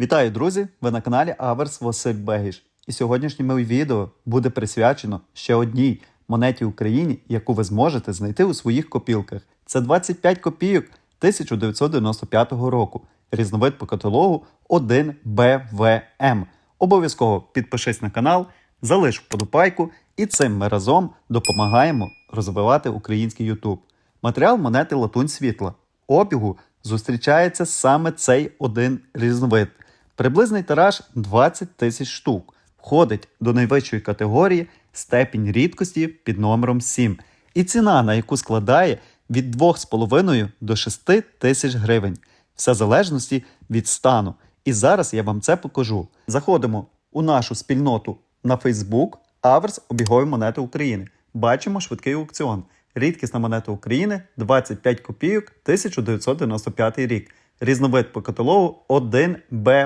Вітаю, друзі! Ви на каналі Аверс Василь Бегіш. І сьогоднішнє моє відео буде присвячено ще одній монеті Україні, яку ви зможете знайти у своїх копілках. Це 25 копійок 1995 року. Різновид по каталогу 1BVM. Обов'язково підпишись на канал, залиш вподобайку, і цим ми разом допомагаємо розвивати український YouTube. Матеріал монети латунь світла. Обігу зустрічається саме цей один різновид. Приблизний тираж 20 тисяч штук. Входить до найвищої категорії степінь рідкості під номером 7. І ціна, на яку складає від 2,5 до 6 тисяч гривень. Все в залежності від стану. І зараз я вам це покажу. Заходимо у нашу спільноту на Facebook Аверс обігові монети України. Бачимо швидкий аукціон. Рідкісна монета України 25 копійок 1995 рік. Різновид по каталогу 1Б